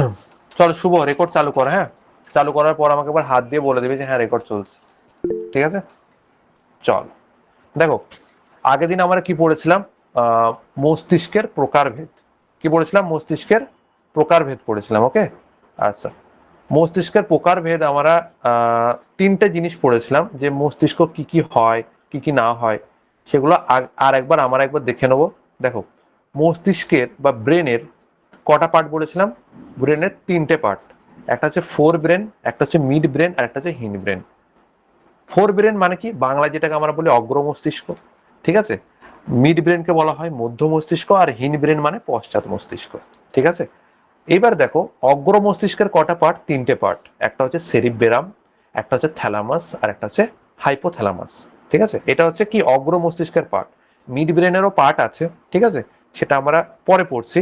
চল শুভ রেকর্ড চালু কর হ্যাঁ? চালু করার পর আমাকে এবার হাত দিয়ে বলে দিবি যে হ্যাঁ রেকর্ড চলছে। ঠিক আছে? চল। দেখো, আগের দিন আমরা কি পড়েছিলাম? মস্তিষ্কের প্রকারভেদ। কি পড়েছিলাম? মস্তিষ্কের প্রকারভেদ পড়েছিলাম ওকে আচ্ছা। মস্তিষ্কের প্রকারভেদ আমরা তিনটে জিনিস পড়েছিলাম, যে মস্তিষ্ক কি কি হয়, কি কি না হয়, সেগুলো আর একবার, আমরা একবার দেখে নেব। দেখো, মস্তিষ্কের বা ব্রেনের কটা পার্ট বলেছিলাম? ব্রেনের তিনটে পার্ট একটা হচ্ছে ফোর ব্রেন একটা হচ্ছে মিড ব্রেন আর একটা হচ্ছে হিন ব্রেন ফোর ব্রেন মানে কি? বাংলা যেটাকে আমরা বলি অগ্র মস্তিষ্ক। ঠিক আছে? মিড ব্রেনকে বলা হয় মধ্য মস্তিষ্ক, আর হিন ব্রেন মানে পশ্চাৎ মস্তিষ্ক। ঠিক আছে? এবার দেখো, অগ্র মস্তিষ্কের কটা পার্ট তিনটে পার্ট একটা হচ্ছে সেরিব্রেরাম একটা হচ্ছে থ্যালামাস আর একটা হচ্ছে হাইপোথ্যালামাস ঠিক আছে? এটা হচ্ছে কি? অগ্র মস্তিষ্কের পার্ট মিড ব্রেনেরও পার্ট আছে। ঠিক আছে? সেটা আমরা পরে পড়ছি।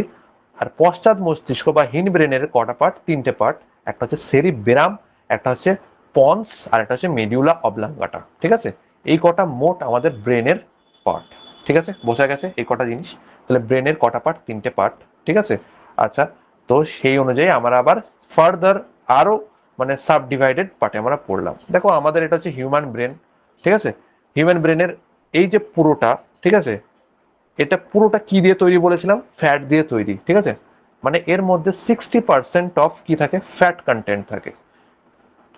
আর পশ্চাৎ মস্তিষ্ক বা হিন ব্রেনের কটা পার্ট তিনটে পার্ট একটা হচ্ছে সেরি বেরাম একটা হচ্ছে পন্স আর একটা হচ্ছে মেডিউলা অবলাঙ্গাটা ঠিক আছে? এই কটা মোট আমাদের ব্রেনের পার্ট ঠিক আছে? বোঝা গেছে এই কটা জিনিস? তাহলে ব্রেনের কটা পার্ট তিনটে পার্ট ঠিক আছে? আচ্ছা তো সেই অনুযায়ী আমরা আবার ফার্দার আরও মানে সাব ডিভাইডেড পার্টে আমরা পড়লাম। দেখো, আমাদের এটা হচ্ছে হিউম্যান ব্রেন ঠিক আছে? হিউম্যান ব্রেনের এই যে পুরোটা, ঠিক আছে? এটা পুরোটা কি দিয়ে তৈরি বলেছিলাম? ফ্যাট দিয়ে তৈরি, ঠিক আছে? মানে এর মধ্যে সিক্সটি পার্সেন্ট অফ কি থাকে? ফ্যাট কন্টেন্ট থাকে।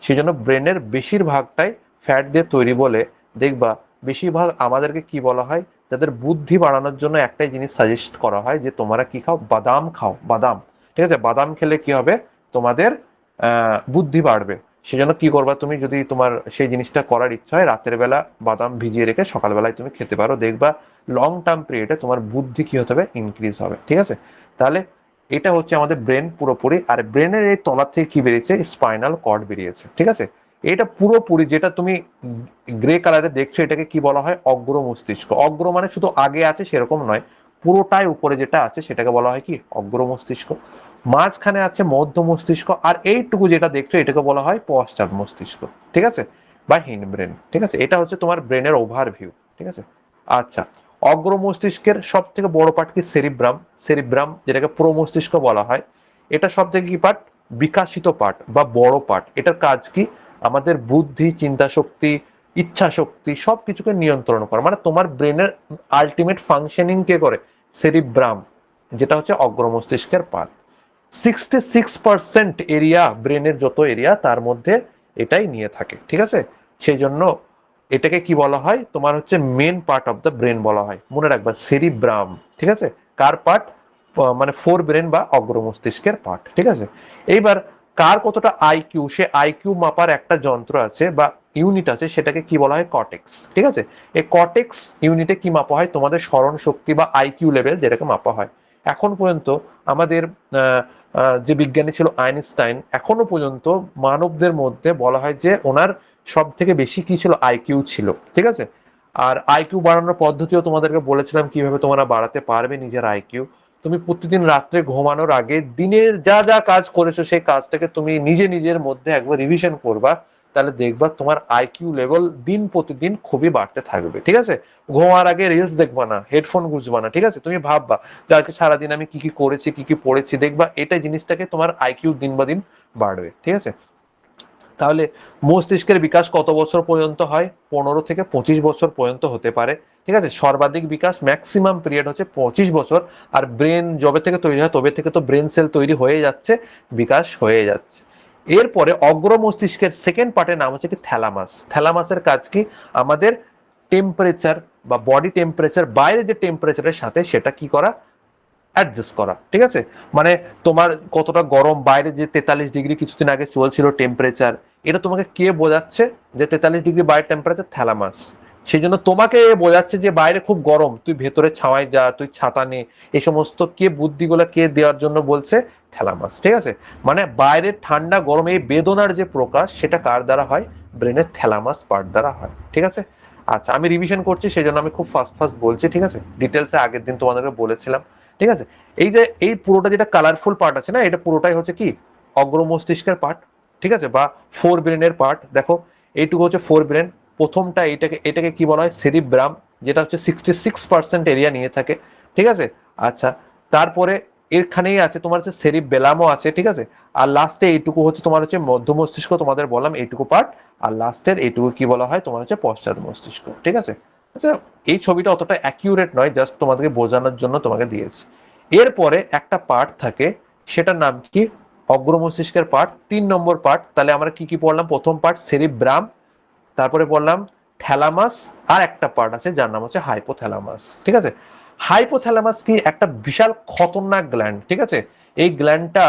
সেই জন্য ব্রেনের বেশিরভাগটাই ফ্যাট দিয়ে তৈরি বলে দেখবা, বেশিরভাগ আমাদেরকে কি বলা হয়? তাদের বুদ্ধি বাড়ানোর জন্য একটাই জিনিস সাজেস্ট করা হয় যে, তোমরা কি খাও? বাদাম খাও। বাদাম, ঠিক আছে? বাদাম খেলে কি হবে? তোমাদের বুদ্ধি বাড়বে। সেজন্য কি করবা তুমি যদি তোমার সেই জিনিসটা করার ইচ্ছা হয়, রাতের বেলা বাদাম ভিজিয়ে রেখে সকালবেলায় তুমি খেতে পারো। দেখবা লং টার্ম পিরিয়ডে তোমার বুদ্ধি কি হতে হবে? ইনক্রিজ হবে। ঠিক আছে? তাহলে এটা হচ্ছে আমাদের ব্রেন পুরোপুরি, আর ব্রেনের এই তলার থেকে কি বেরিয়েছে? স্পাইনাল কর্ড বেরিয়েছে। ঠিক আছে? এটা পুরোপুরি যেটা তুমি গ্রে কালারে দেখছ, এটাকে কি বলা হয়? অগ্র মস্তিষ্ক। অগ্র মানে শুধু আগে আছে সেরকম নয়, পুরোটাই উপরে যেটা আছে সেটাকে বলা হয় কি? অগ্র মস্তিষ্ক। মাঝখানে আছে মধ্য মস্তিষ্ক, আর এইটুকু যেটা দেখছ, এটাকে বলা হয় পশ্চাৎ মস্তিষ্ক। ঠিক আছে? বা হিন ব্রেন। ঠিক আছে? এটা হচ্ছে তোমার ব্রেনের ওভারভিউ। ঠিক আছে? আচ্ছা অগ্র মস্তিষ্কের সব থেকে বড় পার্ট কি? সেরিব্রাম। সেরিব্রাম, যেটাকে পুরো মস্তিষ্ক বলা হয়, এটা সব থেকে কি পার্ট? বিকাশিত পার্ট বা বড় পার্ট। এটার কাজ কি? আমাদের বুদ্ধি চিন্তা শক্তি ইচ্ছা শক্তি সবকিছুকে নিয়ন্ত্রণ করা। মানে তোমার ব্রেনের আলটিমেট ফাংশনিং কে করে? সেরিব্রাম, যেটা হচ্ছে অগ্র মস্তিষ্কের part sixty six percent area ব্রেনের যত এরিয়া তার মধ্যে এটাই নিয়ে থাকে, ঠিক আছে? সেই জন্য এটাকে কি বলা হয়? তোমার হচ্ছে main part of the brain বলা হয়। মনে রাখবা সেরিব্রাম ঠিক আছে? কার পার্ট মানে ফোর ব্রেন বা অগ্র মস্তিষ্কের পার্ট ঠিক আছে? এইবার কার কতটা আইকিউ সে আইকিউ মাপার একটা যন্ত্র আছে বা ইউনিট আছে, সেটাকে কি বলা হয়? কটেক্স ঠিক আছে? এই কটেক্স ইউনিটে কি মাপা হয়? তোমাদের স্মরণ শক্তি বা আইকিউ লেভেল যেটাকে মাপা হয়। এখন পর্যন্ত আমাদের যে বিজ্ঞানী ছিল আইনস্টাইন, এখনও পর্যন্ত মানবদের মধ্যে বলা হয় যে ওনার সব থেকে বেশি কি ছিল? আইকিউ ছিল, ঠিক আছে? আর আইকিউ বাড়ানোর পদ্ধতিও তোমাদেরকে বলেছিলাম কীভাবে তোমরা বাড়াতে পারবে নিজের আইকিউ তুমি প্রতিদিন রাত্রে ঘুমানোর আগে দিনের যা যা কাজ করেছ সেই কাজটাকে তুমি নিজে নিজের মধ্যে একবার রিভিশন করবা। তাহলে দেখবা তোমার আইকিউ লেভেল দিন প্রতিদিন খুবই বাড়তে থাকবে, ঠিক আছে? ঘুমার আগে রিলস দেখবা না হেডফোন গুজবা না, ঠিক আছে? তুমি ভাববা যে আজকে সারাদিন আমি কি কি করেছি, কি কি পড়েছি, দেখবা এটা জিনিসটাকে তোমার আইকিউ দিন বা দিন বাড়বে, ঠিক আছে? তাহলে মস্তিষ্কের বিকাশ কত বছর পর্যন্ত হয়? পনেরো থেকে পঁচিশ বছর পর্যন্ত হতে পারে, ঠিক আছে? সর্বাধিক বিকাশ ম্যাক্সিমাম পিরিয়ড হচ্ছে পঁচিশ বছর, আর ব্রেন যবে থেকে তৈরি হয়, তবে থেকে তো ব্রেন সেল তৈরি হয়ে যাচ্ছে, বিকাশ হয়ে যাচ্ছে। এরপরে অগ্র মস্তিষ্কের সেকেন্ড পার্টের নাম হচ্ছে কি থ্যালামাস থ্যালামাসের কাজ কি? আমাদের টেম্পারেচার বা বডি টেম্পারেচার বাইরে যে টেম্পারেচারের সাথে সেটা কি করা? অ্যাডজাস্ট করা, ঠিক আছে? মানে তোমার কতটা গরম, বাইরে যে তেতাল্লিশ ডিগ্রি কিছুদিন আগে চলছিল টেম্পারেচার এটা তোমাকে কে বোঝাচ্ছে? যে তেতাল্লিশ ডিগ্রি বাইরে টেম্পারেচার থ্যালামাস সেই জন্য তোমাকে বোঝাচ্ছে যে বাইরে খুব গরম, তুই ভেতরে ছাওয়ায় যা, তুই ছাতা নে এই সমস্ত কে বুদ্ধিগুলো কে দেওয়ার জন্য বলছে? থ্যালামাস ঠিক আছে? মানে বাইরের ঠান্ডা গরম এই বেদনার যে প্রকাশ, সেটা কার দ্বারা হয়? ব্রেনের থ্যালামাস পার্ট দ্বারা হয়, ঠিক আছে? আচ্ছা আমি রিভিশন করছি সেই জন্য আমি খুব ফাস্ট ফাস্ট বলছি, ঠিক আছে? ডিটেলসে আগের দিন তোমাদেরকে বলেছিলাম, ঠিক আছে? এই যে, এই পুরোটা যেটা কালারফুল পার্ট আছে না, এটা পুরোটাই হচ্ছে কি? অগ্র মস্তিষ্কের পার্ট ঠিক আছে? বা ফোর ব্রেনের পার্ট দেখো, এইটুকু হচ্ছে ফোর ব্রেন প্রথমটা এটাকে এটাকে কি বলা হয়? সেরিব্রাম যেটা হচ্ছে সিক্সটি সিক্স পার্সেন্ট এরিয়া নিয়ে থাকে, ঠিক আছে? আচ্ছা তারপরে এরখানেই আছে তোমার হচ্ছে সেরিপ বেলামও আছে, ঠিক আছে? আর লাস্টে এইটুকু হচ্ছে তোমার হচ্ছে মধ্য মস্তিষ্ক তোমাদের বললাম, এইটুকু পার্ট আর লাস্টের এইটুকু কি বলা হয়? তোমার হচ্ছে পশ্চাৎ মস্তিষ্ক, ঠিক আছে? আচ্ছা এই ছবিটা অতটা অ্যাকিউরেট নয় জাস্ট তোমাদেরকে বোঝানোর জন্য তোমাকে দিয়েছি। এরপরে একটা পার্ট থাকে, সেটার নাম কি? অগ্র মস্তিষ্কের পার্ট তিন নম্বর পার্ট তাহলে আমরা কি কি পড়লাম? প্রথম পার্ট সেরিব্রাম তারপরে বললাম থ্যালামাস আর একটা পার্ট আছে যার নাম হচ্ছে হাইপোথ্যালামাস ঠিক আছে? হাইপোথ্যালামাস কি একটা বিশাল খতরনাক গ্ল্যান্ড ঠিক আছে? এই গ্ল্যান্ডটা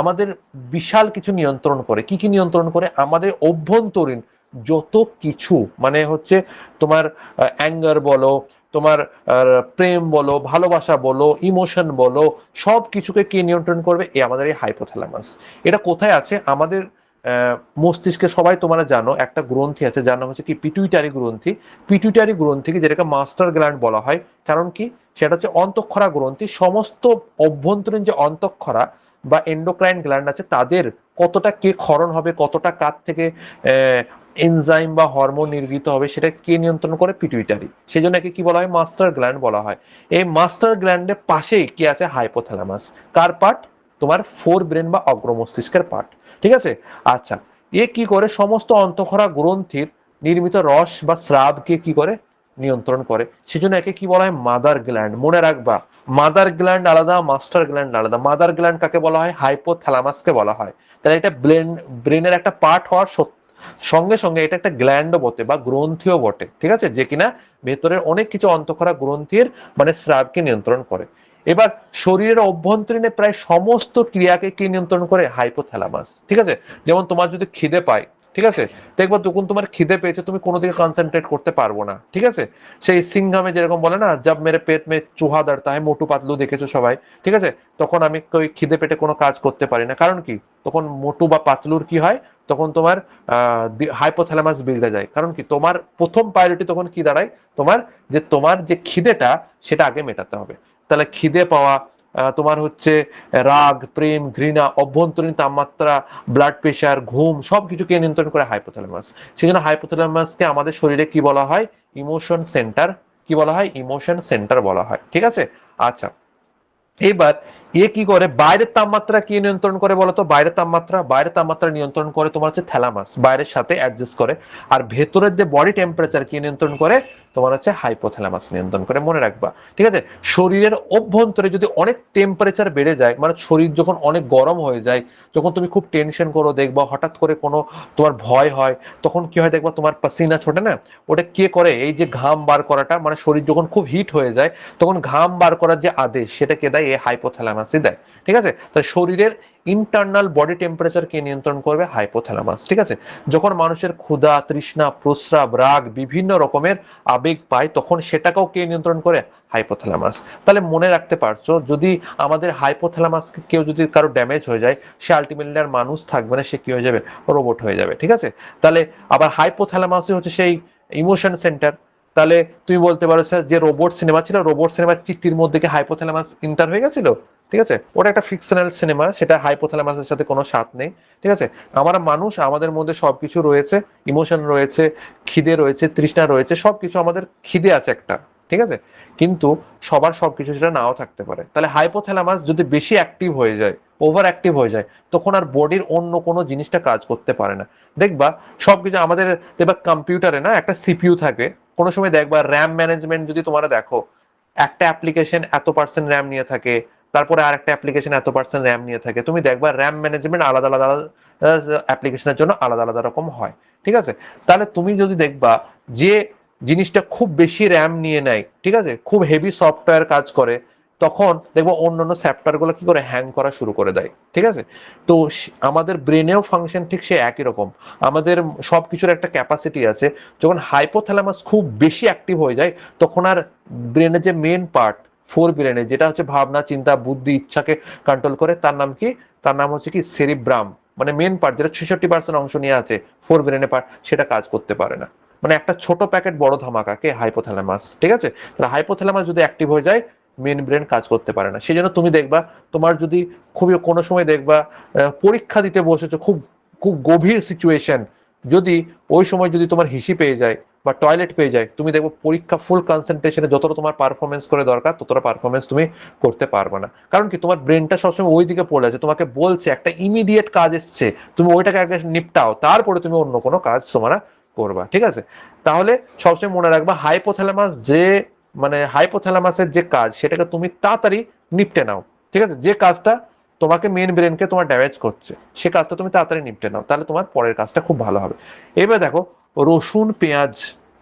আমাদের বিশাল কিছু নিয়ন্ত্রণ করে। কি কি নিয়ন্ত্রণ করে? আমাদের অভ্যন্তরীণ যত কিছু মানে হচ্ছে তোমার অ্যাঙ্গার বলো, তোমার প্রেম বলো, ভালোবাসা বলো ইমোশন বলো, সব কিছুকে কে নিয়ন্ত্রণ করবে? এ আমাদের এই হাইপোথ্যালামাস এটা কোথায় আছে? আমাদের মস্তিষ্কে সবাই তোমরা জানো, একটা গ্রন্থি আছে, যার নাম হচ্ছে কি? পিটুইটারি গ্রন্থি। পিটুইটারি গ্রন্থিকে যেটাকে মাস্টার গ্ল্যান্ড বলা হয়। কারণ কি? সেটা হচ্ছে অন্তঃক্ষরা গ্রন্থি। সমস্ত অভ্যন্তরীণ যে অন্তঃক্ষরা বা এন্ডোক্রাইন গ্ল্যান্ড আছে, তাদের কতটা কে ক্ষরণ হবে, কতটা কাত থেকে এনজাইম বা হরমোন নির্গিত হবে, সেটা কে নিয়ন্ত্রণ করে? পিটুইটারি সেই জন্য একে কি বলা হয়? মাস্টার গ্ল্যান্ড বলা হয়। এই মাস্টার গ্ল্যান্ডের পাশেই কি আছে? হাইপোথ্যালামাস কার পার্ট তোমার ফোর ব্রেন বা অগ্র মস্তিষ্কের পার্ট ঠিক আছে? আচ্ছা এ কি করে? সমস্ত অন্তঃক্ষরা গ্রন্থির নির্মিত রস বা স্রাবকে কি করে? নিয়ন্ত্রণ করে। সেজন্য একে কি বলা হয়? মাদার গ্ল্যান্ড মনে রাখবা মাদার গ্ল্যান্ড আলাদা মাস্টার গ্ল্যান্ড আলাদা। মাদার গ্ল্যান্ড কাকে বলা হয়? হাইপোথ্যালামাসকে বলা হয়। তাহলে এটা ব্রেন ব্রেনের একটা পার্ট হওয়ার সঙ্গে সঙ্গে এটা একটা গ্ল্যান্ডও বটে বা গ্রন্থিও বটে, ঠিক আছে? যে কিনা ভেতরের অনেক কিছু অন্তঃক্ষরা গ্রন্থির মানে স্রাবকে নিয়ন্ত্রণ করে। এবার শরীরের অভ্যন্তরীণে প্রায় সমস্ত ক্রিয়াকে কি নিয়ন্ত্রণ করে? হাইপোথ্যালামাস ঠিক আছে? যেমন তোমার যদি খিদে পায় ঠিক আছে? দেখব তখন তোমার খিদে পেয়েছে, তুমি কোনো দিকে কনসেন্ট্রেট করতে পারব না, ঠিক আছে? সেই সিংহামে যেরকম বলে না জব মেরে পেট মে চুহা দাঁড়তা হয় মোটু পাতলু দেখেছ সবাই ঠিক আছে? তখন আমি ওই খিদে পেটে কোনো কাজ করতে পারি না। কারণ কি? তখন মোটু বা পাতলুর কি হয়? তখন তোমার হাইপোথ্যালামাস বিগড়ে যায়। কারণ কি? তোমার প্রথম প্রায়োরিটি তখন কি দাঁড়ায়? তোমার যে তোমার যে খিদেটা, সেটা আগে মেটাতে হবে। তাহলে খিদে পাওয়া তোমার হচ্ছে রাগ, প্রেম, ঘৃণা, অভ্যন্তরীণ তাপমাত্রা ব্লাড প্রেশার ঘুম সব কিছুকে নিয়ন্ত্রণ করে হাইপোথ্যালামাস সেই জন্য হাইপোথ্যালামাসকে আমাদের শরীরে কি বলা হয়? ইমোশন সেন্টার কি বলা হয়? ইমোশন সেন্টার বলা হয়। ঠিক আছে? আচ্ছা। এবার এ কি করে? বাইরের তাপমাত্রা কি নিয়ন্ত্রণ করে বলতো? বাইরের তাপমাত্রা বাইরের তাপমাত্রা নিয়ন্ত্রণ করে তোমার হচ্ছে থ্যালামাস বাইরের সাথে অ্যাডজাস্ট করে। আর ভেতরের যে বডি টেম্পারেচার কি নিয়ন্ত্রণ করে? তোমার হচ্ছে হাইপোথ্যালামাস নিয়ন্ত্রণ করে। মনে রাখবা। ঠিক আছে? শরীরের অভ্যন্তরে যদি অনেক টেম্পারেচার বেড়ে যায় মানে শরীর যখন অনেক গরম হয়ে যায়, যখন তুমি খুব টেনশন করো, দেখবা হঠাৎ করে কোনো তোমার ভয় হয়, তখন কি হয় দেখবা তোমার পাসিনা ছোটে না? ওটা কে করে? এই যে ঘাম বার করাটা মানে শরীর যখন খুব হিট হয়ে যায়, তখন ঘাম বার করার যে আদেশ সেটা কে দেয় এই হাইপোথ্যালামাসই দেয়, ঠিক আছে? তাই শরীরের ইন্টারনাল বডি টেম্পারেচার কে নিয়ন্ত্রণ করবে হাইপোথ্যালামাস ঠিক আছে? যখন মানুষের ক্ষুধা, তৃষ্ণা, প্রস্রাব, রাগ বিভিন্ন রকমের আবেগ পায়, তখন সেটাকেও কে নিয়ন্ত্রণ করে? হাইপোথ্যালামাস তাহলে মনে রাখতে পারছ, যদি আমাদের হাইপোথ্যালামাস কেউ যদি কারও ড্যামেজ হয়ে যায়, সে আলটিমেটলি আর মানুষ থাকবে না, সে কি হয়ে যাবে? রোবট হয়ে যাবে, ঠিক আছে? তাহলে আবার হাইপোথ্যালামাসই হচ্ছে সেই ইমোশন সেন্টার তাহলে তুমি বলতে পারো যে রোবট সিনেমা ছিল রোবট সিনেমার চিঠির মধ্যে কি হাইপোথ্যালামাস ইন্টার হয়ে গেছিল? ঠিক আছে? ওটা একটা ফিকশনাল সিনেমা সেটা হাইপোথ্যালামাসের সাথে কোনো স্বাদ নেই, ঠিক আছে? আমরা মানুষ, আমাদের মধ্যে সবকিছু রয়েছে ইমোশন রয়েছে, খিদে রয়েছে, তৃষ্ণা রয়েছে, সবকিছু আমাদের খিদে আছে একটা, ঠিক আছে? কিন্তু সবার সবকিছু সেটা নাও থাকতে পারে। তাহলে হাইপোথ্যালামাস যদি বেশি অ্যাক্টিভ হয়ে যায় ওভার অ্যাক্টিভ হয়ে যায়, তখন আর বডির অন্য কোনো জিনিসটা কাজ করতে পারে না। দেখবা, সবকিছু আমাদের, দেখবা কম্পিউটারে না একটা সিপিইউ থাকে, কোনো সময় দেখবা র্যাম ম্যানেজমেন্ট যদি তোমরা দেখো, একটা অ্যাপ্লিকেশন এত পার্সেন্ট র্যাম নিয়ে থাকে তারপরে আর একটা অ্যাপ্লিকেশন এত পার্সেন্ট র্যাম নিয়ে থাকে। তুমি দেখবা র্যাম ম্যানেজমেন্ট আলাদা আলাদা অ্যাপ্লিকেশনের জন্য আলাদা আলাদা রকম হয়। ঠিক আছে? তাহলে তুমি যদি দেখবা যে জিনিসটা খুব বেশি র্যাম নিয়ে নেয়, ঠিক আছে? খুব হেভি সফটওয়্যার কাজ করে, তখন দেখব অন্যান্যগুলো কি করে হ্যাং করা শুরু করে দেয়। ঠিক আছে? তো আমাদের ব্রেনেও ফাংশন ঠিক সে একই রকম। আমাদের সবকিছুর একটা ক্যাপাসিটি আছে। যখন হাইপোথ্যালামাস খুব বেশি অ্যাক্টিভ হয়ে যায়, তখন আর ব্রেনের যে মেন পার্ট ফোর ব্রেনে যেটা হচ্ছে ভাবনা, চিন্তা, বুদ্ধি, ইচ্ছাকে কন্ট্রোল করে। তার নাম কি? তার নাম হচ্ছে কি সেরিব্রাম। মানে মেন পার্ট যেটা ছেষট্টি পার্সেন্ট অংশ নিয়ে আছে ফোর ব্রেনে পার্ট সেটা কাজ করতে পারে না। মানে একটা ছোট প্যাকেট বড় ধামাকাকে হাইপোথ্যালামাস ঠিক আছে? তাহলে হাইপোথ্যালামাস যদি অ্যাক্টিভ হয়ে যায় মেন ব্রেন কাজ করতে পারে না। সেই জন্য তুমি দেখবা, তোমার যদি খুবই কোনো সময় দেখবা পরীক্ষা দিতে বসেছো, খুব খুব গভীর সিচুয়েশন যদি ওই সময় যদি তোমার হিসি পেয়ে যায় বা টয়লেট পেয়ে যায়, তুমি দেখো পরীক্ষা ফুল কনসেন্ট্রেশনে যতটা তোমার পারফরমেন্স করে দরকার, ততটা পারফরমেন্স তুমি করতে পারবে না। কারণ কি, তোমার ব্রেনটা সবসময় ওই দিকে পড়ে আছে, তোমাকে বলছে, একটা ইমিডিয়েট কাজ এসছে, তুমি ওইটাকে আগে নিপটাও, তারপরে তুমি অন্য কোনো কাজ তোমরা করবা, ঠিক আছে? তাহলে সবসময় মনে রাখবা হাইপোথ্যালামাস যে মানে হাইপোথ্যালামাসের যে কাজ, সেটাকে তুমি তাড়াতাড়ি নিপটে নাও, ঠিক আছে? যে কাজটা তোমাকে মেন ব্রেনকে তোমার ড্যামেজ করছে, সে কাজটা তুমি তাড়াতাড়ি নিপটে নাও, তাহলে তোমার পরের কাজটা খুব ভালো হবে। এবার দেখো রসুন, পেঁয়াজ,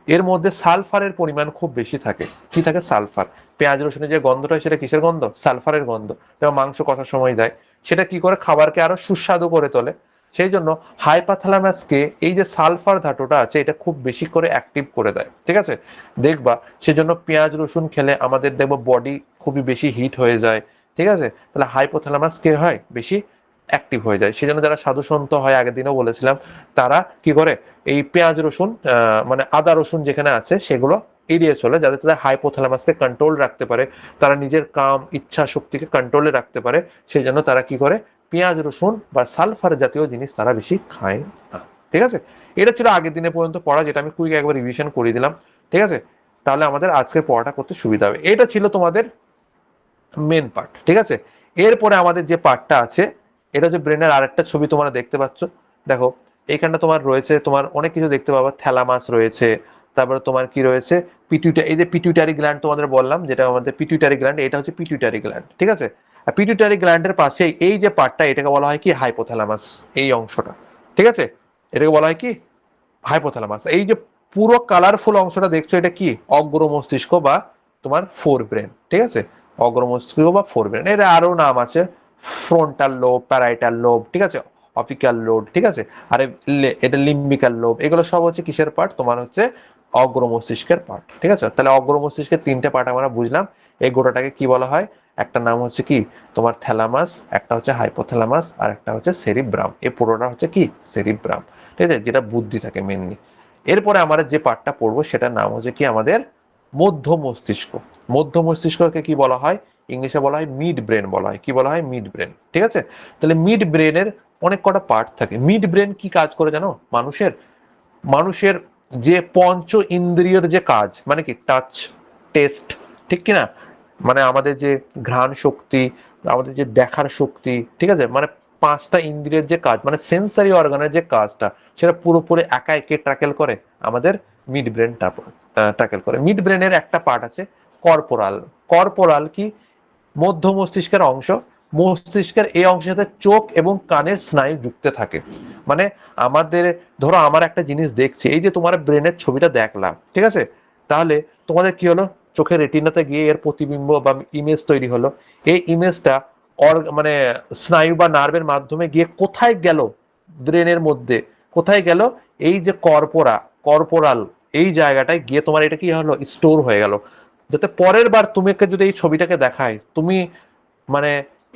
এর মধ্যে সালফারের পরিমাণ খুব বেশি থাকে। কি থাকে? সালফার। পেঁয়াজ, রসুনের যে গন্ধটা, সেটা কিসের গন্ধ? সালফারের গন্ধ। যেমন মাংস কষার সময় দেয় সেটা কি করে? খাবারকে আরও সুস্বাদু করে তোলে। সেই জন্য হাইপাথালামাসকে এই যে সালফার ধাতুটা আছে, এটা খুব বেশি করে অ্যাক্টিভ করে দেয়। ঠিক আছে? দেখবা, সেজন্য পেঁয়াজ, রসুন খেলে আমাদের দেখব বডি খুবই বেশি হিট হয়ে যায়। ঠিক আছে? তাহলে হাইপোথ্যালামাস কে হয়? বেশি অ্যাক্টিভ হয়ে যায়। সেজন্য যারা সাধু সন্ত হয়, আগের দিনও বলেছিলাম, তারা কি করে? এই পেঁয়াজ রসুন মানে আদা রসুন যেখানে আছে, সেগুলো এড়িয়ে চলে, যাতে তাদের হাইপোথ্যালামাসকে কন্ট্রোল রাখতে পারে, তারা নিজের কাম, ইচ্ছা, শক্তিকে কন্ট্রোলে রাখতে পারে সেই জন্য তারা কি করে? পেঁয়াজ রসুন বা সালফার জাতীয় জিনিস তারা বেশি খায় না। ঠিক আছে? এটা ছিল আগের দিনে পর্যন্ত পড়া, যেটা আমি কুইক একবার রিভিশন করে দিলাম। ঠিক আছে? তাহলে আমাদের আজকের পড়াটা করতে সুবিধা হবে। এটা ছিল তোমাদের মেন পার্ট ঠিক আছে? এরপরে আমাদের যে পার্টটা আছে এটা হচ্ছে ব্রেনের আরেকটা ছবি তোমরা দেখতে পাচ্ছ। দেখো, এইখানটা তোমার রয়েছে, তোমার অনেক কিছু দেখতে পাবা। থ্যালামাস রয়েছে, তারপরে তোমার কি রয়েছে? পিটুইটারি এই যে পিটুইটারি গ্ল্যান্ড তোমাদের বললাম, যেটা আমাদের পিটুইটারি গ্ল্যান্ড এটা হচ্ছে পিটুইটারি গ্ল্যান্ড ঠিক আছে? আর পিটুইটারি গ্ল্যান্ডের পাশে এই যে পার্টটা এটাকে বলা হয় কি? হাইপোথ্যালামাস এই অংশটা, ঠিক আছে? এটাকে বলা হয় কি? হাইপোথ্যালামাস এই যে পুরো কালারফুল অংশটা দেখছ, এটা কি? অগ্র মস্তিষ্ক বা তোমার ফোর ব্রেন ঠিক আছে? অগ্র মস্তিষ্ক বা ফোর ব্রেন এর আরও নাম আছে। ফ্রন্টাল লোব প্যারাইটাল লোব ঠিক আছে? অপিক্যাল লোড ঠিক আছে? আর এটা লিম্বিক্যাল লোব এগুলো সব হচ্ছে কিসের পার্ট তোমার হচ্ছে অগ্র মস্তিষ্কের পার্ট ঠিক আছে? তাহলে অগ্র মস্তিষ্কের তিনটে পার্ট আমরা বুঝলাম। এই গোটাটাকে কি বলা হয়? একটা নাম হচ্ছে কি? তোমার থ্যালামাস একটা হচ্ছে হাইপোথ্যালামাস আর একটা হচ্ছে সেরিব্রাম এই পুরোটা হচ্ছে কি? সেরিব্রাম ঠিক আছে? যেটা বুদ্ধি থাকে মেনলি এরপরে আমরা যে পার্টটা পড়ব, সেটার নাম হচ্ছে কি? আমাদের মধ্য মস্তিষ্ক মধ্য মস্তিষ্ককে কি বলা হয়? ইংলিশে বলা হয় মিড ব্রেন বলা হয়। কি বলা হয়? মিড ব্রেন ঠিক আছে? তাহলে মিড ব্রেনের অনেক কটা পার্ট থাকে। মিড ব্রেন কি কাজ করে জানো? মানুষের মানুষের যে পঞ্চ ইন্দ্রিয়র যে কাজ মানে কি? টাচ টেস্ট ঠিক কিনা মানে আমাদের যে ঘ্রাণ শক্তি, আমাদের যে দেখার শক্তি, ঠিক আছে? মানে পাঁচটা ইন্দ্রিয়ের যে কাজ মানে সেন্সারি অর্গানের যে কাজটা, সেটা পুরোপুরি একা একে ট্রাকেল করে? আমাদের মিড ব্রেন ট্রাকেল করে। মিড ব্রেনের একটা পার্ট আছে কর্পোরাল কর্পোরাল কি? মধ্য মস্তিষ্কের অংশ, মস্তিষ্কের এই অংশের সাথে চোখ এবং কানের স্নায়ু যুক্ত থাকে। মানে আমাদের, ধরো আমার একটা জিনিস দেখছি, এই যে তোমার ব্রেনের ছবিটা দেখলাম, ঠিক আছে? তাহলে তোমাদের কি হলো? চোখের রেটিনাতে গিয়ে এর প্রতিবিম্ব বা ইমেজ তৈরি হলো। এই ইমেজটা মানে স্নায়ু বা নার্ভের মাধ্যমে গিয়ে কোথায় গেল ব্রেনের মধ্যে? কোথায় গেল? এই যে কর্পোরা, কর্পোরাল, এই জায়গাটায় গিয়ে তোমার এটা কি হলো? স্টোর হয়ে গেল। যাতে পরের বার তুমি যদি এই ছবিটাকে দেখায়, তুমি মানে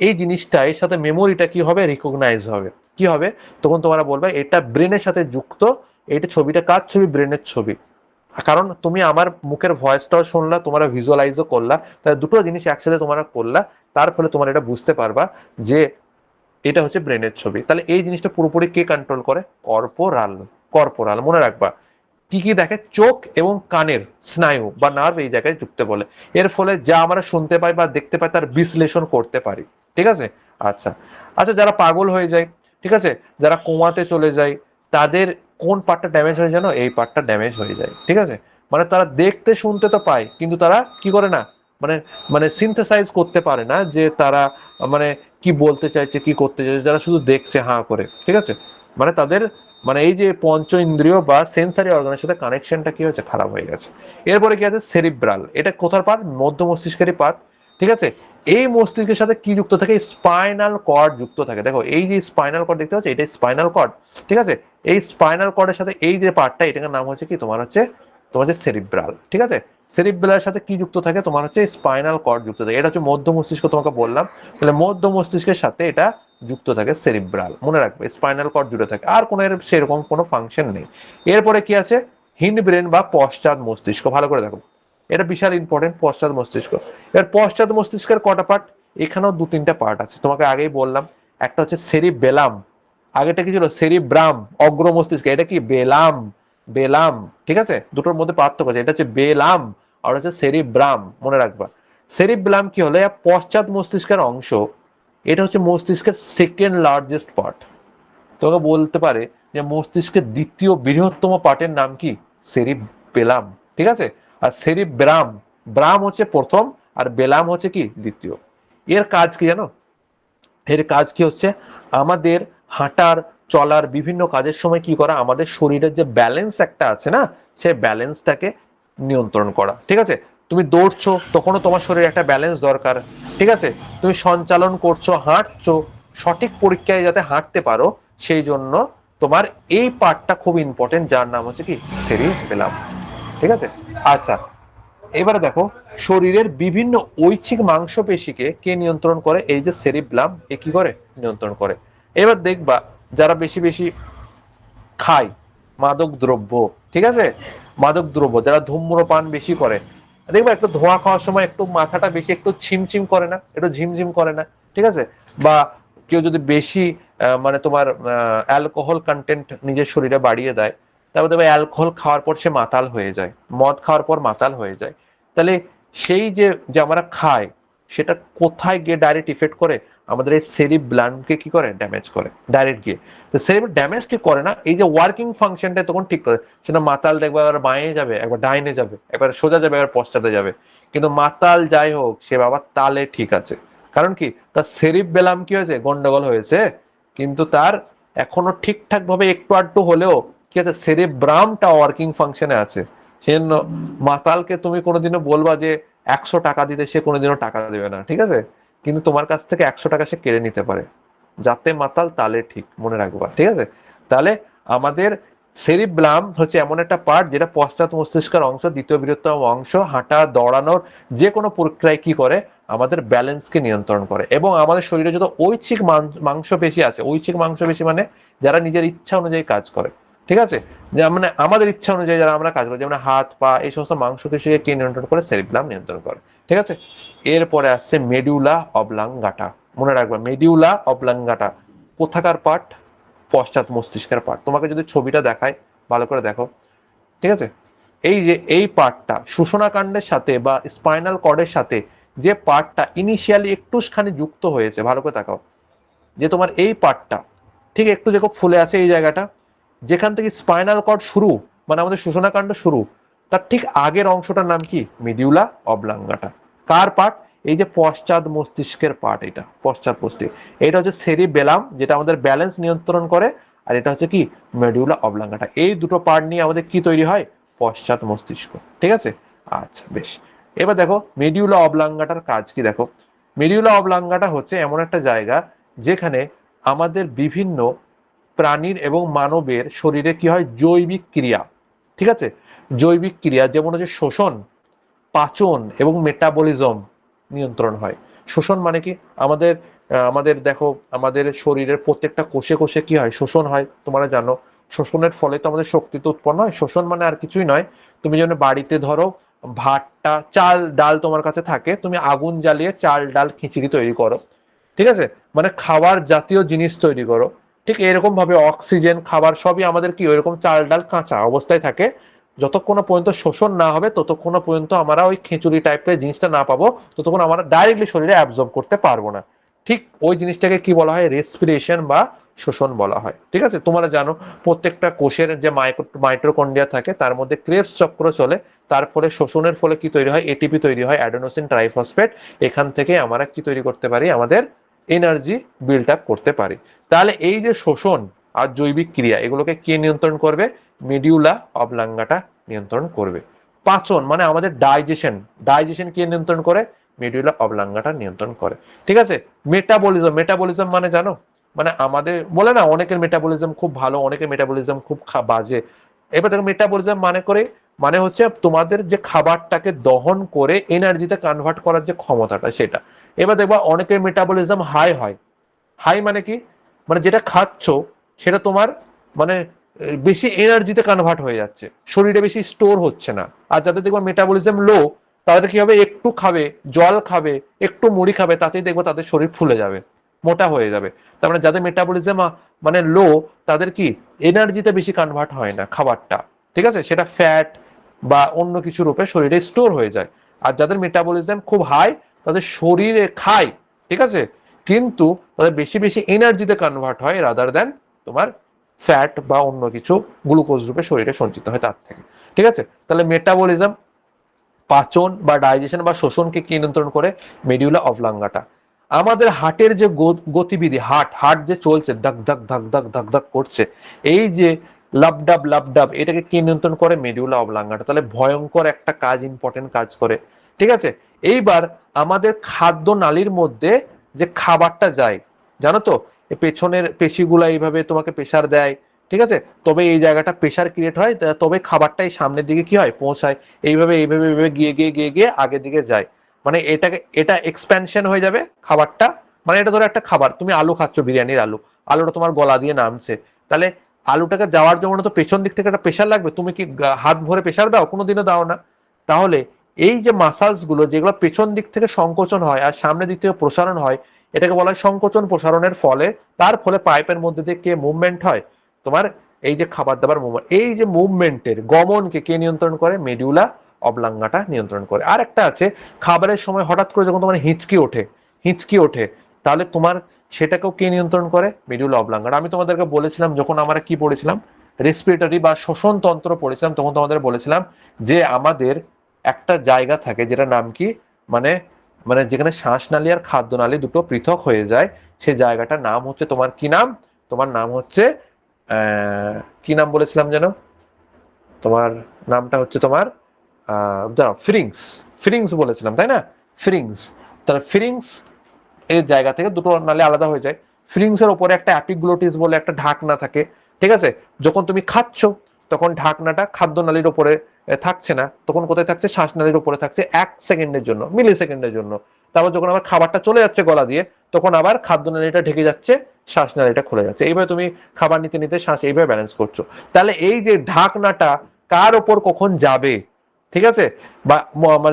এই জিনিসটা, এর সাথে মেমোরিটা কি হবে? রিকগনাইজ হবে। কি হবে? তখন তোমরা বলবে, এটা ব্রেনের সাথে যুক্ত, এটা ছবিটা কার ছবি? ব্রেনের ছবি। কারণ তুমি আমার মুখের ভয়েসটাও শুনলা, তোমরা ভিজুয়ালাইজও করলা তাহলে দুটো জিনিস একসাথে তোমরা করলা, তার ফলে তোমরা এটা বুঝতে পারবা যে এটা হচ্ছে ব্রেনের ছবি। তাহলে এই জিনিসটা পুরোপুরি কে কন্ট্রোল করে? কর্পোরাল কর্পোরাল মনে রাখবা। কি কি দেখে? চোখ এবং কানের স্নায়ু বা নার্ভ এই জায়গায় যুক্ত বলে। এর ফলে যা আমরা শুনতে পাই বা দেখতে পাই তার বিশ্লেষণ করতে পারি। ঠিক আছে? আচ্ছা। আচ্ছা যারা পাগল হয়ে যায়, ঠিক আছে? যারা কোমাতে চলে যায়, তাদের কোন পার্টটা ড্যামেজ হয়ে জানো? এই পার্টটা ড্যামেজ হয়ে যায়। ঠিক আছে? মানে তারা দেখতে শুনতে তো পায়, কিন্তু তারা কি করে না? মানে মানে সিনথেসাইজ করতে পারে না যে তারা মানে কি বলতে চাইছে, কি করতে চাইছে, যারা শুধু দেখছে হাঁ করে। ঠিক আছে? মানে তাদের মানে এই যে পঞ্চ ইন্দ্রিয় বা সেন্সারি অর্গানের সাথে কানেকশনটা কি হয়েছে? খারাপ হয়ে গেছে। এরপরে কি আছে? সেরিব্রাল এটা কোথার পার্ট মধ্য মস্তিষ্কেরই পার্ট ঠিক আছে? এই মস্তিষ্কের সাথে কি যুক্ত থাকে? স্পাইনাল কর্ড যুক্ত থাকে। দেখো, এই যে স্পাইনাল কর্ড দেখতে পাচ্ছ, এটা স্পাইনাল কর্ড ঠিক আছে? এই স্পাইনাল কর্ডের সাথে এই যে পার্টটা এটার নাম হচ্ছে কি? তোমার হচ্ছে, তোমার যে সেরিব্রাল ঠিক আছে? সেরিব্রালের সাথে কি যুক্ত থাকে? তোমার হচ্ছে স্পাইনাল কর্ড যুক্ত থাকে। এটা হচ্ছে মধ্য মস্তিষ্ক তোমাকে বললাম। তাহলে মধ্য মস্তিষ্কের সাথে এটা যুক্ত থাকে সেরিব্রাল মনে রাখবে স্পাইনাল কর্ড জুড়ে থাকে। আর কোনো এর সেরকম কোনো ফাংশন নেই। এরপরে কি আছে? হিন্ড ব্রেন বা পশ্চাৎ মস্তিষ্ক। ভালো করে দেখো। এটা বিশাল ইম্পর্টেন্ট পশ্চাৎ মস্তিষ্ক। এবার পশ্চাৎ মস্তিষ্কের কটা পার্ট এখানেও দু তিনটা পার্ট আছে। তোমাকে আগেই বললাম, একটা হচ্ছে সেরি বেলাম আগেটা কি ছিল? সেরিব্রাম অগ্র মস্তিষ্ক। এটা কি? বেলাম বেলাম, ঠিক আছে? দুটোর মধ্যে পার্থক্য আছে। এটা হচ্ছে বেলাম, আর হচ্ছে সেরিব্রাম মনে রাখবা। সেরিব্রাম কি হলো? পশ্চাৎ মস্তিষ্কের অংশ এটা হচ্ছে মস্তিষ্কের সেকেন্ড লার্জেস্ট পার্ট তোকে বলতে পারে যে মস্তিষ্কের দ্বিতীয় বৃহত্তম পার্টের নাম কি? সেরিবেলাম ঠিক আছে? আর সেরিব্রাম ব্রাম হচ্ছে প্রথম আর বেলাম হচ্ছে কি? দ্বিতীয়। এর কাজ কি জানো? এর কাজ কি হচ্ছে? আমাদের হাঁটার, চলার বিভিন্ন কাজের সময় কি করা? আমাদের শরীরের যে ব্যালেন্স একটা আছে না সেই ব্যালেন্সটাকে নিয়ন্ত্রণ করা, ঠিক আছে? তুমি দৌড়ছো, তখনও তোমার শরীরে একটা ব্যালেন্স দরকার। ঠিক আছে? তুমি সঞ্চালন করছ, হাঁটছো, সঠিক পরীক্ষায় যাতে হাঁটতে পারো, সেই জন্য তোমার এই পার্টটা খুব ইম্পর্টেন্ট যার নাম হচ্ছে কি? সেরিবেলাম ঠিক আছে? আচ্ছা এবারে দেখো, শরীরের বিভিন্ন ঐচ্ছিক মাংসপেশিকে কে নিয়ন্ত্রণ করে? এই যে সেরিব্লাম, এ কি করে? নিয়ন্ত্রণ করে। এবার দেখবা, যারা বেশি বেশি খায় মাদক দ্রব্য ঠিক আছে? মাদক দ্রব্য যারা ধূম্রপান বেশি করে দেখবা একটু ধোঁয়া খাওয়ার সময় একটু মাথাটা বেশি একটু ছিমছিম করে না, একটু ঝিমঝিম করে না, ঠিক আছে? বা কেউ যদি বেশি মানে তোমার অ্যালকোহল কন্টেন্ট নিজের শরীরে বাড়িয়ে দেয় তারপর দেখবে অ্যালকোহল খাওয়ার পর সে মাতাল হয়ে যায়, মদ খাওয়ার পর মাতাল হয়ে যায়। তাহলে সেই যে যে আমরা খাই সেটা কোথায় গিয়ে ডাইরেক্ট ইফেক্ট করে? আমাদের এই সেরিব ব্লানকে কি করে? ড্যামেজ করে ডাইরেক্ট গিয়ে। তো সেরিব ড্যামেজ কি করে না, এই যে ওয়ার্কিং ফাংশনটা তখন ঠিক করে। সেটা মাতাল দেখবে একবার বাঁয়ে যাবে, একবার ডাইনে যাবে, একবার সোজা যাবে, একবার পশ্চাতে যাবে। কিন্তু মাতাল যাই হোক, সে বাবা তালে ঠিক আছে। কারণ কি? তার সেরিব বেলাম কি হয়েছে? গন্ডগোল হয়েছে। কিন্তু তার এখনও ঠিকঠাক ভাবে একটু আধটু হলেও কি আছে? সেরিব্রামটা ওয়ার্কিং ফাংশনে আছে। সেজন্য মাতালকে তুমি কোনোদিনও বলবা যে একশো টাকা দিতে সে কোনোদিনও টাকা দেবে না, ঠিক আছে? কিন্তু তোমার কাছ থেকে একশো টাকা সে কেড়ে নিতে পারে। যাতে মাতাল তালে ঠিক, মনে রাখবা, ঠিক আছে? তাহলে আমাদের সেরিব্লাম হচ্ছে এমন একটা পার্ট যেটা পশ্চাৎ মস্তিষ্কের অংশ, দ্বিতীয় বৃহত্তম অংশ, হাঁটা, দৌড়ানোর যে কোনো প্রক্রিয়ায় কি করে? আমাদের ব্যালেন্সকে নিয়ন্ত্রণ করে। এবং আমাদের শরীরে যত ঐচ্ছিক মাংসপেশি আছে, ঐচ্ছিক মাংসপেশি মানে যারা নিজের ইচ্ছা অনুযায়ী কাজ করে ঠিক আছে? যে মানে আমাদের ইচ্ছা অনুযায়ী যারা আমরা কাজ করি, যেমন হাত, পা, এই সমস্ত মাংসপেশিকে কে নিয়ন্ত্রণ করে সেরিব্লাম নিয়ন্ত্রণ করে। ঠিক আছে? এরপরে আসছে মেডিউলা অবলাঙ্গাটা। মনে রাখবে, মেডিউলা অবলাঙ্গাটা কোথাকার পার্ট পশ্চাৎ মস্তিষ্কের পার্ট তোমাকে যদি ছবিটা দেখায়, ভালো করে দেখো। ঠিক আছে? এই যে, এই পার্টটা শোষণাকাণ্ডের সাথে বা স্পাইনাল কর্ডের সাথে যে পার্টটা ইনিশিয়ালি একটুখানি যুক্ত হয়েছে, ভালো করে দেখাও। যে তোমার এই পার্টটা ঠিক একটু দেখো, ফুলে আছে এই জায়গাটা। যেখান থেকে স্পাইনাল কর্ড শুরু মানে আমাদের শোষণাকাণ্ড শুরু, তার ঠিক আগের অংশটার নাম কি? Medulla oblongata. কার পার্ট? এই যে পশ্চাৎ মস্তিষ্কের পার্ট এটা, পশ্চাৎ মস্তিষ্ক। এটা হচ্ছে সেরি বেলাম যেটা আমাদের ব্যালেন্স নিয়ন্ত্রণ করে, আর এটা হচ্ছে কি? মেডিউলা অবলাঙ্গাটা। এই দুটো পার্ট নিয়ে আমাদের কি তৈরি হয়? পশ্চাৎ মস্তিষ্ক। ঠিক আছে? আচ্ছা বেশ। এবার দেখো মেডিউলা অবলাঙ্গাটার কাজ কি দেখো? মেডিউলা অবলাঙ্গাটা হচ্ছে এমন একটা জায়গা যেখানে আমাদের বিভিন্ন প্রাণীর এবং মানবের শরীরে কি হয়? জৈবিক ক্রিয়া। ঠিক আছে? জৈবিক ক্রিয়া, যেমন হচ্ছে শোষণ, পাচন এবং মেটাবলিজম নিয়ন্ত্রণ হয়। শোষণ মানে কি? আমাদের আমাদের দেখো, আমাদের শরীরের প্রত্যেকটা কোষে কোষে কি হয়? শোষণ হয়, তোমরা জানো। শোষণের ফলে তো আমাদের শক্তি তো উৎপন্ন হয়। শোষণ মানে আর কিছুই নয়। তুমি যেন বাড়িতে ধরো, ভাতটা, চাল, ডাল তোমার কাছে থাকে, তুমি আগুন জ্বালিয়ে চাল, ডাল, খিচুড়ি তৈরি করো। ঠিক আছে? মানে খাবার জাতীয় জিনিস তৈরি করো। ঠিক এরকম ভাবে অক্সিজেন খাবার সবই আমাদের কি ওইরকম চাল ডাল কাঁচা অবস্থায় থাকে। যতক্ষণ পর্যন্ত শোষণ না হবে, ততক্ষণ পর্যন্ত আমরা ওই খিচুড়ি টাইপের জিনিসটা না পাবো, ততক্ষণ আমরা ডাইরেক্টলি শরীরে অ্যাবজর্ব করতে পারব না। ঠিক ওই জিনিসটাকে কি বলা হয়? রেসপিরেশন বা শোষণ বলা হয়। ঠিক আছে? তোমরা জানো, প্রত্যেকটা কোষের যে মাইক্রোকন্ডিয়া থাকে, তার মধ্যে ক্রেবস চক্র চলে, তার ফলে শোষণের ফলে কি তৈরি হয়? এটিপি তৈরি হয় অ্যাডেনোসিন ট্রাইফসফেট এখান থেকে আমরা কি তৈরি করতে পারি? আমাদের এনার্জি বিল্ড আপ করতে পারি। তাহলে এই যে শোষণ আর জৈবিক ক্রিয়া, এগুলোকে কে নিয়ন্ত্রণ করবে? মিডিউলা অবলাঙ্গাটা নিয়ন্ত্রণ করবে। পাচন মানে আমাদের ডাইজেশন ডাইজেশন কে নিয়ন্ত্রণ করে? মিডিউলা অবলাঙ্গাটা নিয়ন্ত্রণ করে। ঠিক আছে? মেটাবলিজম মেটাবলিজম মানে জানো? মানে আমাদের, বলে না, অনেকের মেটাবলিজম খুব ভালো, অনেকের মেটাবলিজম খুব বাজে। এবার দেখো মেটাবলিজম মানে করে মানে হচ্ছে তোমাদের যে খাবারটাকে দহন করে এনার্জিতে কনভার্ট করার যে ক্ষমতাটা, সেটা। এবার দেখবা অনেকের মেটাবলিজম হাই হয়। হাই মানে কি? মানে যেটা খাচ্ছ, সেটা তোমার মানে বেশি এনার্জিতে কনভার্ট হয়ে যাচ্ছে। শরীরে বেশি স্টোর হচ্ছে না। আর যাদের দেখব মেটাবলিজম লো তাদের কি হবে? একটু খাবে, জল খাবে, একটু মুড়ি খাবে, তাতেই দেখব তাদের শরীর ফুলে যাবে, মোটা হয়ে যাবে। তার মানে যাদের মেটাবলিজম মানে লো তাদের কি? এনার্জিতে বেশি কনভার্ট হয় না খাবারটা। ঠিক আছে? সেটা ফ্যাট বা অন্য কিছু রূপে শরীরে স্টোর হয়ে যায়। আর যাদের মেটাবলিজম খুব হাই তাদের শরীরে খায়, ঠিক আছে? কিন্তু তাদের বেশি বেশি এনার্জিতে কনভার্ট হয় রাদার দেন তোমার ফ্যাট বা অন্য কিছু গ্লুকোজ রূপে শরীরে সঞ্চিত হয় তার থেকে, ঠিক আছে? তাহলে মেটাবলিজম পাচন বা ডাইজেশন বা শোষণকে কি নিয়ন্ত্রণ করে? মেডিউলা অবলাঙ্গাটা আমাদের হার্টের যে গতিবিধি, হার্ট হার্ট যে চলছে, ধক ধক ধক ধক ধক ধক করছে, এই যে লাবডাব লাবডাব এটাকে কি নিয়ন্ত্রণ করে? মেডিউলা অবলাঙ্গাটা তাহলে ভয়ঙ্কর একটা কাজ ইম্পর্টেন্ট কাজ করে, ঠিক আছে? এইবার আমাদের খাদ্য নালীর মধ্যে যে খাবারটা যায়, জানো তো? পেছনের পেশিগুলা এইভাবে তোমাকে প্রেশার দেয়, ঠিক আছে? তবে এই জায়গাটা প্রেশার ক্রিয়েট হয় তবে খাবারটাই সামনের দিকে কি হয়? পৌঁছায়। এইভাবে এইভাবে এইভাবে গিয়ে গিয়ে গিয়ে গিয়ে আগের দিকে যায়। মানে এটাকে, এটা এক্সপ্যানশন হয়ে যাবে খাবারটা। মানে এটা ধরো একটা খাবার, তুমি আলু খাচ্ছ, বিরিয়ানির আলু। আলুটা তোমার গলা দিয়ে নামছে। তাহলে আলুটাকে যাওয়ার জন্য তো পেছন দিক থেকে একটা প্রেশার লাগবে। তুমি কি হাত ভরে প্রেশার দাও? কোনোদিনও দাও না। তাহলে এই যে মাসালসগুলো যেগুলো পেছন দিক থেকে সংকোচন হয় আর সামনের দিক থেকে প্রসারণ হয়, এটাকে বলা হয় সংকোচন প্রসারণের ফলে। তার ফলে পাইপের মধ্যে দিয়ে কে মুভমেন্ট হয়? তোমার এই যে খাবার দাবার মুভমেন্ট এই যে মুভমেন্টের গমনকে কে নিয়ন্ত্রণ করে? মেডিউলা অবলাঙ্গাটা নিয়ন্ত্রণ করে। আর একটা আছে, খাবারের সময় হঠাৎ করে যখন তোমার হিঁচকি ওঠে হিঁচকি ওঠে, তাহলে তোমার সেটাকেও কে নিয়ন্ত্রণ করে? মেডিউলা অবলাঙ্গাটা আমি তোমাদেরকে বলেছিলাম যখন আমরা কি পড়েছিলাম? রেসপিরেটরি বা শোষণ তন্ত্র পড়েছিলাম, তখন তোমাদের বলেছিলাম যে আমাদের একটা জায়গা থাকে যেটা নাম কি? মানে মানে যেখানে শ্বাসনালী আর খাদ্যনালী দুটো পৃথক হয়ে যায় সেই জায়গাটার নাম হচ্ছে তোমার কি নাম? তোমার নাম হচ্ছে কি নাম বলেছিলাম যেন? তোমার নামটা হচ্ছে তোমার ফ্রিংস। ফ্রিংস বলেছিলাম, তাই না? ফ্রিংস। তাহলে ফ্রিংস এই জায়গা থেকে দুটো নালে আলাদা হয়ে যায়। ফ্রিংস এর উপরে একটা অ্যাপিগ্লোটিস বলে একটা ঢাকনা থাকে, ঠিক আছে? যখন তুমি খাচ্ছ, তখন ঢাকনাটা খাদ্য নালীর উপরে থাকছে না। তখন কোথায় থাকছে? শ্বাসনালীর উপরে থাকছে এক সেকেন্ডের জন্য মিলি সেকেন্ডের জন্য তারপর যখন আবার খাবারটা চলে যাচ্ছে গলা দিয়ে, তখন আবার খাদ্য নালীটা ঢেকে যাচ্ছে, শ্বাসনালীটা খুলে যাচ্ছে। এইভাবে তুমি খাবার নিতে নিতে শ্বাস এইভাবে ব্যালেন্স করছ। তাহলে এই যে ঢাকনাটা কার ওপর কখন যাবে? ঠিক আছে? বা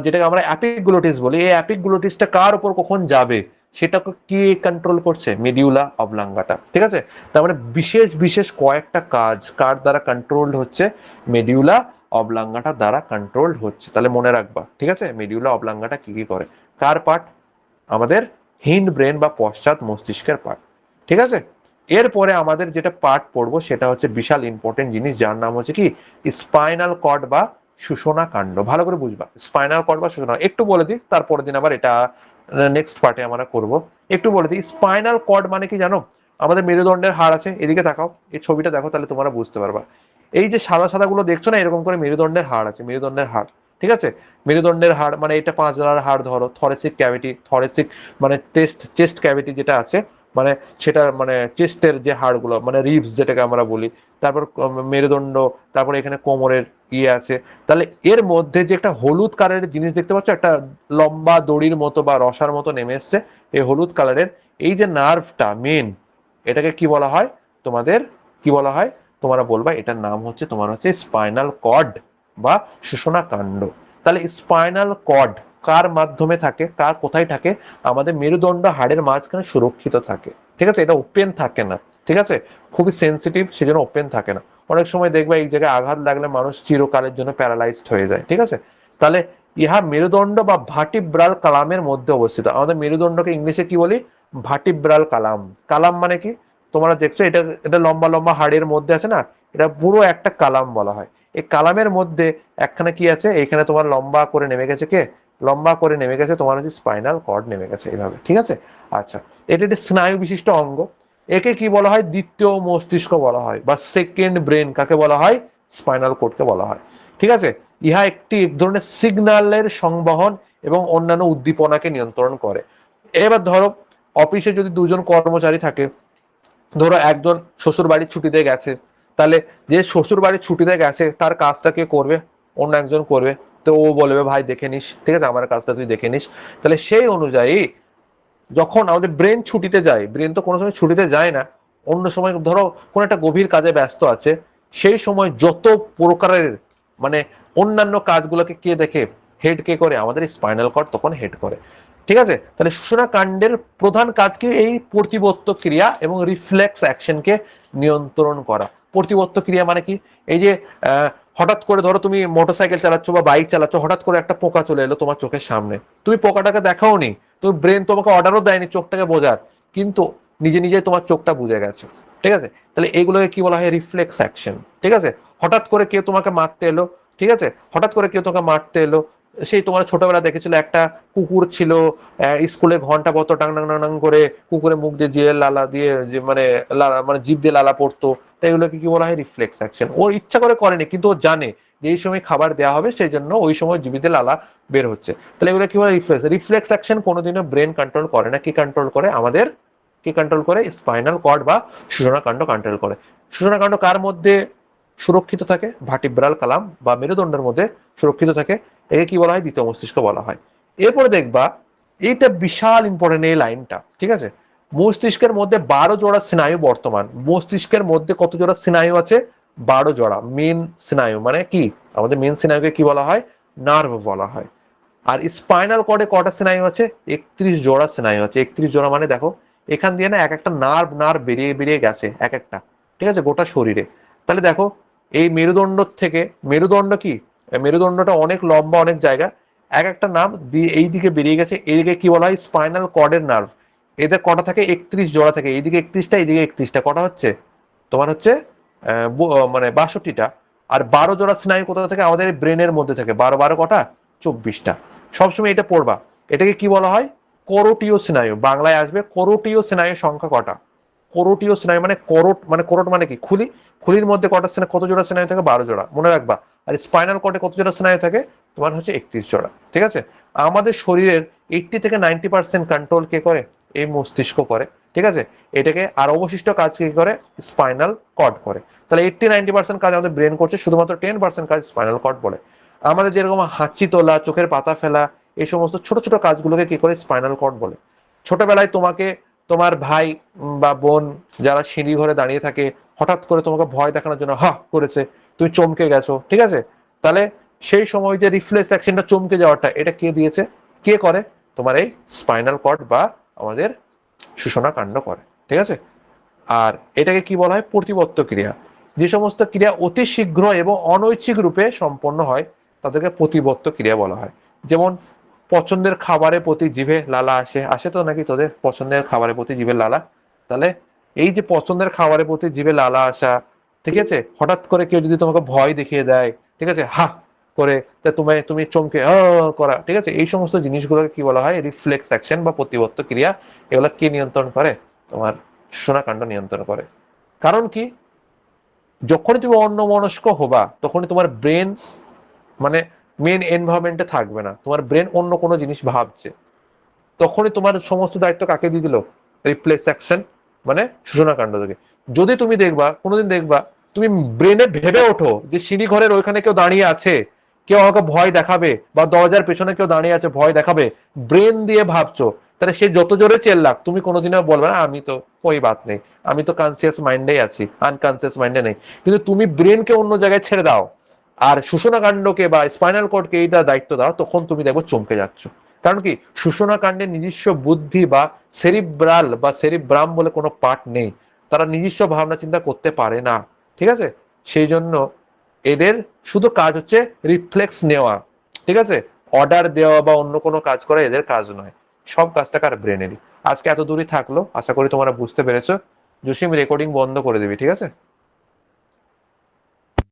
যেটাকে আমরা অ্যাপিকগুলোটিস বলি, এই অ্যাপিকগুলোটিসটা কার ওপর কখন যাবে? সেটাকে কি কন্ট্রোল করছে? মেডিউলা অবলাঙ্গাটা ঠিক আছে? তার মানে বিশেষ বিশেষ কয়েকটা কাজ কার দ্বারা কন্ট্রোলড হচ্ছে? মেডিউলা অবলাঙ্গাটা দ্বারা কন্ট্রোলড হচ্ছে। তাহলে মনে রাখবা, ঠিক আছে? মেডিউলা অবলাঙ্গাটা কি কি করে? কার পার্ট আমাদের হিন্ড ব্রেন বা পশ্চাৎ মস্তিষ্কের পার্ট ঠিক আছে? এরপরে আমাদের যেটা পার্ট পড়ব সেটা হচ্ছে বিশাল ইম্পর্টেন্ট জিনিস, যার নাম হচ্ছে কি? স্পাইনাল কর্ড বা সুষনা কাণ্ড। ভালো করে বুঝবা। স্পাইনাল কর্ড বা সুষনা একটু বলে দিই, তারপরের দিন আবার এটা নেক্সট পার্টে আমরা করব। একটু বলে দিই স্পাইনাল কর্ড মানে কি জানো? আমাদের মেরুদণ্ডের হাড় আছে, এদিকে তাকাও। এই ছবিটা দেখো, তাহলে তোমরা বুঝতে পারবা। এই যে সাদা সাদা গুলো দেখছ না, এরকম করে মেরুদণ্ডের হাড় আছে, মেরুদণ্ডের হাড়, ঠিক আছে? মেরুদণ্ডের হাড় মানে এটা পাঁচ জলার হাড় ধরো থরেসিক ক্যাভিটি থরেসিক মানে চেস্ট চেস্ট ক্যাভিটি যেটা আছে মানে সেটা মানে চেস্টের যে হাড়গুলো মানে রিবস যেটাকে আমরা বলি, তারপর মেরুদণ্ড, তারপর এখানে কোমরের ইয়ে আছে। তাহলে এর মধ্যে যে একটা হলুদ কালারের জিনিস দেখতে পাচ্ছ, একটা লম্বা দড়ির মতো বা রসার মতো নেমে এসছে, এই হলুদ কালারের এই যে নার্ভটা মেন এটাকে কি বলা হয়? তোমাদের কি বলা হয়? তোমরা বলবা, এটার নাম হচ্ছে তোমার হচ্ছে স্পাইনাল কর্ড বা সুষনা কাণ্ড। তাহলে স্পাইনাল কর্ড কার মাধ্যমে থাকে? কার কোথায় থাকে? আমাদের মেরুদণ্ড হাড়ের মাঝখানে সুরক্ষিত থাকে। ঠিক আছে? এটা ওপেন থাকে না। ঠিক আছে? খুবই সেন্সিটিভ সেজন্য ওপেন থাকে না। অনেক সময় দেখবে এই জায়গায় আঘাত লাগলে মানুষ চিরকালের জন্য প্যারালাইজড হয়ে যায়। ঠিক আছে? তাহলে ইহা মেরুদণ্ড বা ভাটিব্রাল কালামের মধ্যে অবস্থিত। আমাদের মেরুদণ্ডকে ইংলিশে কি বলি? ভাটিব্রাল কালাম। কালাম মানে কি? তোমরা দেখছ, এটা এটা লম্বা লম্বা হাড়ের মধ্যে আছে না? এটা পুরো একটা কালাম বলা হয়। এই কালামের মধ্যে একখানে কি আছে? এখানে তোমার লম্বা করে নেমে গেছে কে? লম্বা করে নেমে গেছে, তোমার হচ্ছে স্পাইনাল কর্ড নেমে গেছে এইভাবে, ঠিক আছে? আচ্ছা এটা একটি স্নায়ু বিশিষ্ট অঙ্গ। একে কি বলা হয়? দ্বিতীয় মস্তিষ্ক বলা হয়, বা সেকেন্ড ব্রেন কাকে বলা হয়? স্পাইনাল কোডকে বলা হয়, ঠিক আছে? ইহা একটি এক ধরনের সিগন্যালের সংবহন এবং অন্যান্য উদ্দীপনাকে নিয়ন্ত্রণ করে। এবার ধরো, অফিসে যদি দুজন কর্মচারী থাকে ধরো একজন শ্বশুর বাড়ির ছুটিতে গেছে, তাহলে যে শ্বশুর বাড়ির ছুটিতে গেছে, তার কাজটা কে করবে? অন্য একজন করবে। তো ও বলবে, ভাই, দেখে নিস, ঠিক আছে? আমার কাজটা তুই দেখে নিস। তাহলে সেই অনুযায়ী যখন আমাদের ব্রেন ছুটিতে যায়, ব্রেন তো কোনো সময় ছুটিতে যায় না, অন্য সময় ধরো কোন একটা গভীর কাজে ব্যস্ত আছে, সেই সময় যত প্রকারের মানে অন্যান্য কাজগুলোকে কে দেখে? হেড কে করে, আমাদের স্পাইনাল কর্ড তখন হেড করে। ঠিক আছে? তাহলে সূচনা কাণ্ডের প্রধান কাজ কি? এই প্রতিবত্ত ক্রিয়া এবং রিফ্লেক্স অ্যাকশনকে নিয়ন্ত্রণ করা। প্রতিবত্ত ক্রিয়া মানে কি? এই যে হঠাৎ করে ধরো তুমি মোটরসাইকেল চালাচ্ছ বা বাইক চালাচ্ছ, হঠাৎ করে একটা পোকা চলে এলো তোমার চোখের সামনে। তুমি পোকাটাকে দেখাও নি? তুমি ব্রেন তোমাকে অর্ডারও দেয়নি চোখটাকে বোঝার। কিন্তু নিজে নিজে তোমার চোখটা বুঝে গেছে। ঠিক আছে? তাহলে এগুলোকে কি বলা হয়? রিফ্লেক্স অ্যাকশন ঠিক আছে? হঠাৎ করে কেউ তোমাকে মারতে এলো। ঠিক আছে? হঠাৎ করে কেউ তোমাকে মারতে এলো। সেই তোমার ছোটবেলা দেখেছিল একটা কুকুর ছিল স্কুলে ঘণ্টা পত্র টাং টাং টাং করে কুকুরের মুখ দিয়ে জিয়ে লালা দিয়ে যে মানে লালা মানে জিভ দিয়ে লালা পড়তো। তাই এগুলোকে কি বলা হয়? রিফ্লেক্স অ্যাকশন ও ইচ্ছা করে করেনি, কিন্তু ও জানে যে এই সময় খাবার দেওয়া হবে, সেই জন্য ওই সময় জীবিতে লালা বের হচ্ছে। তাহলে এগুলো কি বলে রিফ্লেক্স রিফ্লেক্স অ্যাকশন কোনোদিনও ব্রেন কন্ট্রোল করে না। কি কন্ট্রোল করে? আমাদের কি কন্ট্রোল করে? স্পাইনাল কর্ড বা সূচনাকাণ্ড কন্ট্রোল করে। সূচনাকাণ্ড কার মধ্যে সুরক্ষিত থাকে? ভাটিব্রাল কালাম বা মেরুদণ্ডের মধ্যে সুরক্ষিত থাকে। একে কি বলা হয়? দ্বিতীয় মস্তিষ্ক বলা হয়। এরপরে দেখবা, এইটা বিশাল ইম্পর্টেন্ট এই লাইনটা ঠিক আছে? মস্তিষ্কের মধ্যে বারো জোড়া স্নায়ু বর্তমান। মস্তিষ্কের মধ্যে কত জোড়া স্নায়ু আছে? বারো জোড়া। মেন স্নায়ু মানে কি? আমাদের মেন স্নায়ুকে কি বলা হয়? নার্ভ বলা হয়। আর স্পাইনাল কর্ডে কটা স্নায়ু আছে? একত্রিশ জোড়া স্নায়ু আছে। একত্রিশ জোড়া মানে দেখো, এখান দিয়ে না এক একটা নার্ভ নার্ভ বেরিয়ে বেরিয়ে গেছে, এক একটা, ঠিক আছে? গোটা শরীরে। তাহলে দেখো, এই মেরুদণ্ড থেকে, মেরুদণ্ড কি? মেরুদণ্ডটা অনেক লম্বা, অনেক জায়গা। এক একটা নাম দিয়ে এই দিকে বেরিয়ে গেছে এইদিকে কি বলা হয়? স্পাইনাল কর্ডের নার্ভ এদের কটা থাকে? একত্রিশ জোড়া থাকে। এইদিকে একত্রিশটা এইদিকে একত্রিশটা। কটা হচ্ছে? তোমার হচ্ছে মানে বাষট্টিটা। আর বারো জোড়া স্নায়ু কোথা থেকে? আমাদের ব্রেনের মধ্যে থাকে। বারো বারো কটা? চব্বিশটা। সবসময় এটা পড়বা। এটাকে কি বলা হয়? করোটীয় স্নায়ু। বাংলায় আসবে করোটীয় স্নায়ুর সংখ্যা কটা? করোটীয় স্নায়ু মানে করোট মানে করোট মানে কি? খুলি। খুলির মধ্যে কটা স্নায়ু, কত জোড়া স্নায়ু থাকে? বারো জোড়া। মনে রাখবা। আর স্পাইনাল কর্ডে কত জোড়া স্নায়ু থাকে? তোমার হচ্ছে একত্রিশ জোড়া, ঠিক আছে? আমাদের শরীরের এইটটি থেকে নাইনটি পার্সেন্ট কন্ট্রোল কে করে? এই মস্তিষ্ক করে, ঠিক আছে? এটাকে আর অবশিষ্ট কাজ কি করে? স্পাইনাল কর্ড করে। তাহলে এইটটি নাইনটি পার্সেন্ট কাজ আমাদের ব্রেন করছে, শুধুমাত্র টেন পার্সেন্ট কাজ স্পাইনাল কর্ড বলে। আমাদের যেরকম হাঁচি তোলা, চোখের পাতা ফেলা, এই সমস্ত ছোট ছোট কাজগুলোকে কি করে? স্পাইনাল কর্ড বলে। ছোটবেলায় তোমাকে, তোমার ভাই বা বোন যারা সিঁড়ি ঘরে দাঁড়িয়ে থাকে, হঠাৎ করে তোমাকে ভয় দেখানোর জন্য হা করেছে। তুমি চমকে গেছো, ঠিক আছে? তাহলে সেই সময় যে রিফ্লেক্স অ্যাকশনটা চমকে যাওয়াটা, এটা কে দিয়েছে? কে করে? তোমার এই স্পাইনাল কর্ড বা আমাদের সূচনা কাণ্ড করে, ঠিক আছে? আর এটাকে কি বলা হয়? প্রতিবত্ত ক্রিয়া। যে সমস্ত ক্রিয়া অতি শীঘ্র এবং অনৈচ্ছিক রূপে সম্পন্ন হয়, তাদেরকে প্রতিবত্ত ক্রিয়া বলা হয়। যেমন, পছন্দের খাবারের প্রতি জিভে লালা আসে আসে তো নাকি তোদের পছন্দের খাবারের প্রতি জিভে লালা? তাহলে এই যে পছন্দের খাবারের প্রতি জিভে লালা আসা ঠিক আছে? হঠাৎ করে কেউ যদি তোমাকে ভয় দেখিয়ে দেয়, ঠিক আছে? হা করে তুমি তুমি চমকে করা, ঠিক আছে? এই সমস্ত জিনিসগুলোকে কি বলা হয়? রিফ্লেক্স অ্যাকশন বা প্রতিবত্ত ক্রিয়া। এগুলো কে নিয়ন্ত্রণ করে? তোমার শোনাকাণ্ড নিয়ন্ত্রণ করে। কারণ কি? যখনই তুমি অন্যমনস্ক হবা, তখনই তোমার ব্রেন মানে মেন এনভায়রনমেন্টে থাকবে না। তোমার ব্রেন অন্য কোনো জিনিস ভাবছে। তখনই তোমার সমস্ত দায়িত্ব কাকে দিয়ে দিল? রিপ্লেক্স অ্যাকশন মানে সূচনাকাণ্ড থেকে। যদি তুমি দেখবা, কোনোদিন দেখবা তুমি ব্রেনে ভেবে ওঠো যে সিঁড়ি ঘরের ওইখানে কেউ দাঁড়িয়ে আছে, কেউ আমাকে ভয় দেখাবে বা দরজার পেছনে কেউ দাঁড়িয়ে আছে ভয় দেখাবে, ব্রেন দিয়ে ভাবছ। তাহলে সে যত জোরে চেল্লাক, তুমি কোনোদিনও বলবে না, আমি তো কই বাত নেই, আমি তো কনসিয়াস মাইন্ডেই আছি আনকনসিয়াস মাইন্ডে নেই। কিন্তু তুমি ব্রেনকে অন্য জায়গায় ছেড়ে দাও। আর সূচনাকাণ্ডকে বা স্পাইনাল কর্ডকে এইটা দায়িত্ব দাও, তখন তুমি দেখব চমকে যাচ্ছ। কারণ কি? সূচনাকাণ্ডের নিজস্ব বুদ্ধি বা সেরিব্রাল বা সেরিব্রাম বলে কোনো পার্ট নেই। তারা নিজস্ব ভাবনা চিন্তা করতে পারে না। ঠিক আছে? সেই জন্য এদের শুধু কাজ হচ্ছে রিফ্লেক্স নেওয়া। ঠিক আছে? অর্ডার দেওয়া বা অন্য কোনো কাজ করা এদের কাজ নয়। সব কাজটা কার ব্রেনেরই আজকে এত দূরই থাকল, আশা করি তোমরা বুঝতে পেরেছ। জসিম রেকর্ডিং বন্ধ করে দিবি, ঠিক আছে?